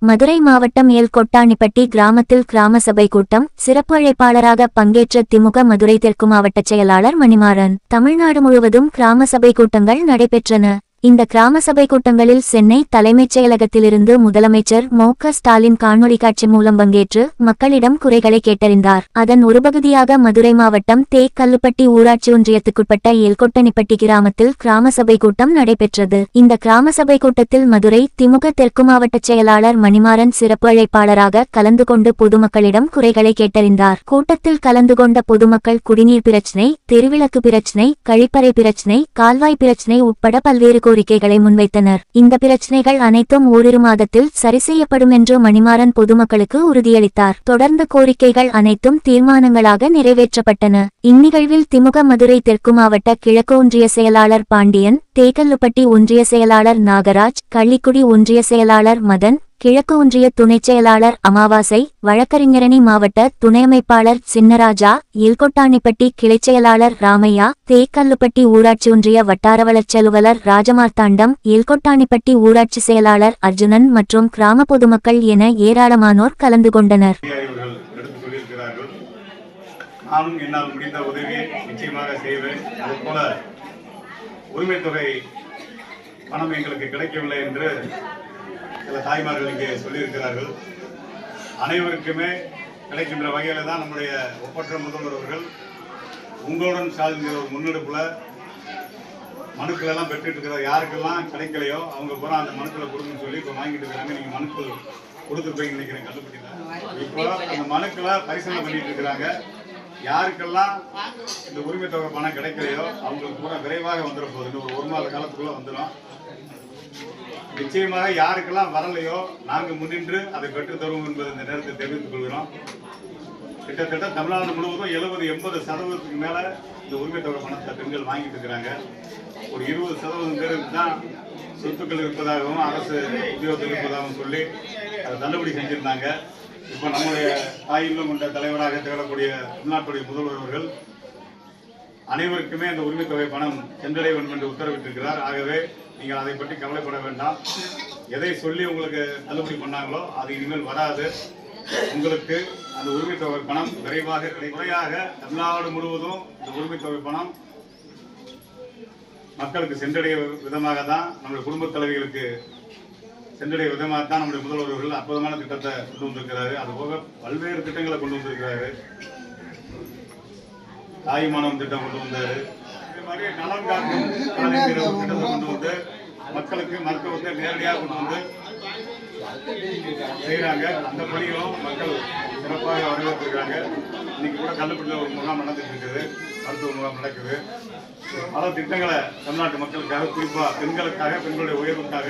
மதுரை மாவட்டம் ஏல்கொட்டாணிப்பட்டி கிராமத்தில் கிராம சபை கூட்டம் சிறப்பு அழைப்பாளராக பங்கேற்ற திமுக மதுரை தெற்கு மாவட்ட செயலாளர் மணிமாறன். தமிழ்நாடு முழுவதும் கிராம சபை கூட்டங்கள் நடைபெற்றன. இந்த கிராம சபை கூட்டங்களில் சென்னை தலைமைச் செயலகத்திலிருந்து முதலமைச்சர் மு க ஸ்டாலின் காணொலி காட்சி மூலம் பங்கேற்று மக்களிடம் குறைகளை கேட்டறிந்தார். அதன் ஒரு பகுதியாக மதுரை மாவட்டம் தே கல்லுப்பட்டி ஊராட்சி ஒன்றியத்துக்குட்பட்ட எல்கொட்டனிப்பட்டி கிராமத்தில் கிராம சபை கூட்டம் நடைபெற்றது. இந்த கிராம சபை கூட்டத்தில் மதுரை திமுக தெற்கு மாவட்ட செயலாளர் மணிமாறன் சிறப்பு அழைப்பாளராக கலந்து கொண்டு பொதுமக்களிடம் குறைகளை கேட்டறிந்தார். கூட்டத்தில் கலந்து கொண்ட பொதுமக்கள் குடிநீர் பிரச்சினை தெருவிளக்கு பிரச்சினை கழிப்பறை பிரச்சினை கால்வாய் பிரச்சினை உட்பட பல்வேறு கோரிக்கைகளை முன்வைத்தனர். இந்த பிரச்சினைகள் அனைத்தும் ஓரிரு மாதத்தில் சரி செய்யப்படும் என்று மணிமாறன் பொதுமக்களுக்கு உறுதியளித்தார். தொடர்ந்து கோரிக்கைகள் அனைத்தும் தீர்மானங்களாக நிறைவேற்றப்பட்டன. இந்நிகழ்வில் திமுக மதுரை தெற்கு மாவட்ட கிழக்கு ஒன்றிய செயலாளர் பாண்டியன் தேக்கல்லுப்பட்டி ஒன்றிய செயலாளர் நாகராஜ் கள்ளிக்குடி ஒன்றிய செயலாளர் மதன் கிழக்கு ஒன்றிய துணைச் செயலாளர் அமாவாசை வழக்கறிஞரணி மாவட்ட துணை அமைப்பாளர் சின்னராஜா எல்கொட்டாணிப்பட்டி கிளைச் செயலாளர் ராமையா தேக்கல்லுப்பட்டி ஊராட்சி ஒன்றிய வட்டார வளர்ச்சலுவலர் ராஜமார்த்தாண்டம் இல்கொட்டானிப்பட்டி ஊராட்சி செயலாளர் அர்ஜுனன் மற்றும் கிராம பொதுமக்கள் என ஏராளமானோர் கலந்து கொண்டனர். உரிமை தொகை பணம் எங்களுக்கு கிடைக்கவில்லை என்று சில தாய்மார்கள் இங்கே சொல்லியிருக்கிறார்கள். அனைவருக்குமே கிடைக்கின்ற வகையில் தான் நம்முடைய ஒப்பற்ற முதல்வர் அவர்கள் உங்களுடன் சாதிக்கிற ஒரு முன்னெடுப்பில் மனுக்கள் எல்லாம் பெற்றுட்டு இருக்கிற யாருக்கெல்லாம் கிடைக்கலையோ அவங்க பூரா அந்த மனுக்களை கொடுங்கன்னு சொல்லி இப்போ வாங்கிட்டு இருக்காங்க. நீங்கள் மனுக்கள் கொடுத்துருப்பீங்க நினைக்கிறேன் கண்டுபிடிக்கல. இப்போ அந்த மனுக்களை பரிசீலனை பண்ணிட்டு இருக்கிறாங்க யாருக்கெல்லாம் இந்த உரிமை தொகை பணம் கிடைக்கலையோ அவங்களுக்கு பூரா விரைவாக வந்துட போகுது. ஒரு ஒரு மாத காலத்துக்குள்ள வந்துடும் நிச்சயமாக யாருக்கெல்லாம் வரலையோ நாங்கள் முன்னின்று அதை பெற்றுத் தருவோம் என்பதை இந்த நேரத்தில் தெரிவித்துக் கொள்கிறோம். கிட்டத்தட்ட தமிழ்நாடு முழுவதும் எழுபது எண்பது சதவீதத்துக்கு மேல இந்த உரிமை தொகை பணத்தை பெண்கள் வாங்கிட்டு இருக்கிறாங்க. ஒரு இருபது சதவீதம் பேருக்கு தான் சொத்துக்கள் இருப்பதாகவும் அரசு உத்தியோகத்தில் இருப்பதாகவும் சொல்லி அதை தள்ளுபடி செஞ்சிருந்தாங்க. இப்போ நம்முடைய தாயிலும் கொண்ட தலைவராக திகழக்கூடிய தமிழ்நாட்டுடைய முதல்வர் அவர்கள் அனைவருக்குமே அந்த உரிமை தொகை பணம் சென்றடைய வேண்டும் என்று உத்தரவிட்டிருக்கிறார். ஆகவே நீங்கள் அதை பற்றி கவலைப்பட வேண்டாம். எதை சொல்லி உங்களுக்கு தள்ளுபடி பண்ணாங்களோ அது இனிமேல் வராது. உங்களுக்கு அந்த உரிமை தொகை பணம் விரைவாக முறையாக தமிழ்நாடு முழுவதும் இந்த உரிமை தொகை பணம் மக்களுக்கு சென்றடைய விதமாக தான் நம்முடைய குடும்பத் தலைவிகளுக்கு சென்றடைய விதமாக தான் நம்முடைய முதல்வர்கள் அற்புதமான திட்டத்தை கொண்டு வந்திருக்கிறாரு. அதுபோக பல்வேறு திட்டங்களை கொண்டு வந்திருக்கிறாரு. தாய்மானம் திட்டம் கொண்டு வந்தாரு. இது மாதிரி நலம் காக்கும் திட்டத்தை கொண்டு வந்து மக்களுக்கு மருத்துவத்தை நேரடியாக கொண்டு வந்து செய்யறாங்க அந்த பணிகளும் மக்கள் சிறப்பாக வரவேற்றிருக்காங்க இன்னைக்கு கூட கள்ளப்பட்டியில் ஒரு முகாம் நடந்துட்டு இருக்குது. மருத்துவ முகாம் நடக்குது. பல திட்டங்களை தமிழ்நாட்டு மக்களுக்காக குறிப்பாக பெண்களுக்காக பெண்களுடைய உயர்வுக்காக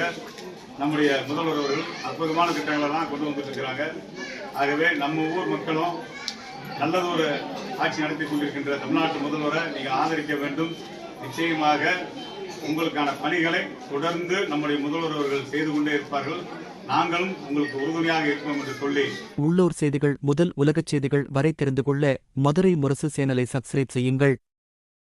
நம்முடைய முதல்வர் அவர்கள் அற்புதமான திட்டங்களை எல்லாம் கொண்டு வந்துட்டு இருக்கிறாங்க. ஆகவே நம்ம ஊர் மக்களும் நல்லது ஒரு ஆட்சி நடத்தி கொண்டிருக்கின்ற தமிழ்நாட்டு முதல்வரை நீங்கள் ஆதரிக்க வேண்டும். நிச்சயமாக உங்களுக்கான பணிகளை தொடர்ந்து நம்முடைய முதல்வர் அவர்கள் செய்து கொண்டே இருப்பார்கள். நாங்களும் உங்களுக்கு உறுதுணையாக இருப்போம் என்று சொல்லி உள்ளூர் செய்திகள் முதல் உலகச் செய்திகள் வரை தெரிந்து கொள்ள மதுரை முரசு சேனலை சப்ஸ்கிரைப் செய்யுங்கள்.